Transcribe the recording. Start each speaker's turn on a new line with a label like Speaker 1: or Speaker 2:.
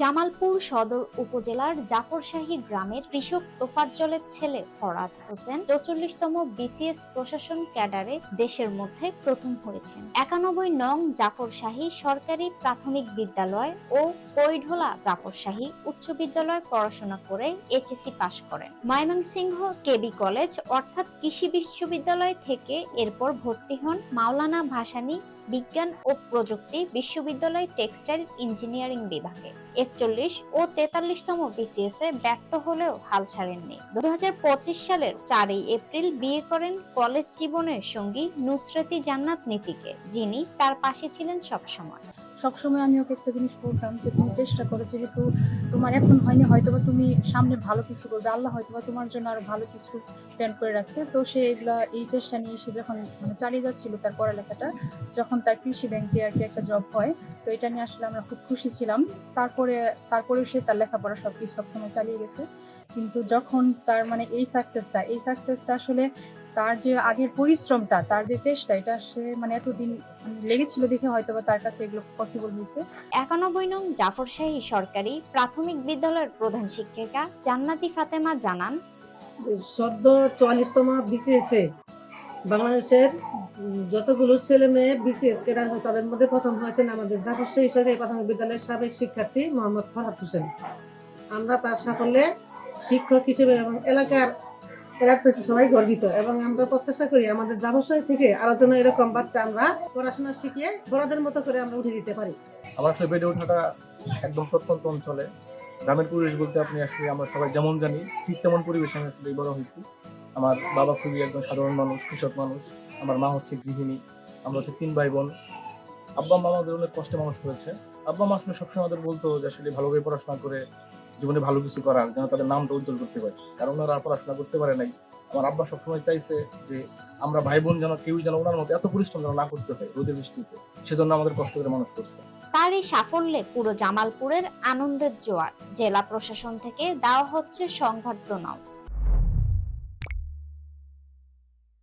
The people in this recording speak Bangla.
Speaker 1: জামালপুর সদর উপজেলার জাফরশাহী গ্রামের কৃষক তোফাজ্জলের ছেলে ফরাদ হোসেন চৌচল্লিশতম বিসিএস প্রশাসন ক্যাডারে দেশের মধ্যে প্রথম হয়েছেন একানব্বই নং জাফরশাহী সরকারি প্রাথমিক বিদ্যালয় ও কৈঢোলা জাফরশাহী উচ্চ বিদ্যালয় পড়াশোনা করে এইচএসসি পাশ করেন ময়মনসিংহ কেবি কলেজ অর্থাৎ কৃষি বিশ্ববিদ্যালয় থেকে এরপর ভর্তি হন মাওলানা ভাসানী বিজ্ঞান ও প্রযুক্তি বিশ্ববিদ্যালয় টেক্সটাইল ইঞ্জিনিয়ারিং বিভাগে একচল্লিশ ও তেতাল্লিশতম বিসিএস এ ব্যর্থ হলেও হাল ছাড়েননি দু সালের চারই এপ্রিল বিয়ে করেন কলেজ জীবনের সঙ্গী নুসরতি জান্নাত নীতিকে যিনি তার পাশে ছিলেন সবসময়
Speaker 2: সবসময় আমি ওকে একটা জিনিস বলতাম যে তুমি চেষ্টা করো যেহেতু তোমার এখন হয়নি হয়তোবা তুমি সামনে ভালো কিছু করবে আল্লাহ হয়তোবা তোমার জন্য আরো ভালো কিছু প্ল্যান করে রাখছে তো সে এগুলা এই চেষ্টা নিয়ে সে যখন মানে চালিয়ে যাচ্ছিল তার পড়ালেখাটা যখন তার কৃষি ব্যাংকে আর কি একটা জব হয় তো এটা নিয়ে আসলে আমরা খুব খুশি ছিলাম তারপরে তারপরেও সে তার লেখাপড়া সব কিছু সবসময় চালিয়ে গেছে কিন্তু যখন তার মানে এই সাকসেসটা এই সাকসেসটা আসলে তার যে আগের পরিশ্রমটা তার যে চেষ্টা এটা সে মানে এতদিন লেগেছিল দেখে হয়তো বা তার কাছে এগুলো পসিবল হয়েছে
Speaker 1: একানব্বই নং জাফরশাহী সরকারি প্রাথমিক বিদ্যালয়ের প্রধান শিক্ষিকা জান্নাতি ফাতেমা জানান
Speaker 3: সদ্য চুয়াল্লিশতম বিসিএসে বাংলাদেশের যতগুলো ছেলে মেয়ে বিসিএস কে হয়েছে তাদের মধ্যে প্রথম হয়েছেন আমাদের জাফরশাহী সরকারি প্রাথমিক বিদ্যালয়ের সাবেক শিক্ষার্থী মোহাম্মদ ফরহাদ হোসেন আমরা তার সাফল্যে শিক্ষক হিসেবে এবং এলাকার এরা পেয়েছে সবাই গর্বিত এবং আমরা প্রত্যাশা করি আমাদের জাবসায় থেকে আরো যেন এরকম বাচ্চা আমরা পড়াশোনা শিখিয়ে বড়দের মতো করে আমরা উঠে দিতে পারি
Speaker 4: আমার সে বেড়ে ওঠাটা একদম প্রত্যন্ত অঞ্চলে গ্রামের পরিবেশ বলতে আপনি আসলে আমরা সবাই যেমন জানি ঠিক তেমন পরিবেশ আমি আসলে বড় হয়েছি আমার বাবা খুবই একজন সাধারণ মানুষ কৃষক মানুষ আমার মা হচ্ছে গৃহিণী আমরা হচ্ছে তিন ভাই বোন আব্বা মা আমাদের অনেক কষ্টে মানুষ করেছে আব্বা মা আসলে সবসময় আমাদের বলতো যে আসলে ভালোভাবে পড়াশোনা করে জীবনে ভালো কিছু করার যেন তাদের নামটা উজ্জ্বল করতে পারে কারণ ওনারা পড়াশোনা করতে পারে নাই আমার আব্বা সবসময় চাইছে যে আমরা ভাই বোন যেন কেউ যেন ওনার মতো এত পরিশ্রম যেন না করতে হয় রোদে বৃষ্টিতে সেজন্য আমাদের কষ্ট করে মানুষ করছে
Speaker 1: তার এই সাফল্যে পুরো জামালপুরের আনন্দের জোয়ার জেলা প্রশাসন থেকে দেওয়া হচ্ছে সংবর্ধনাও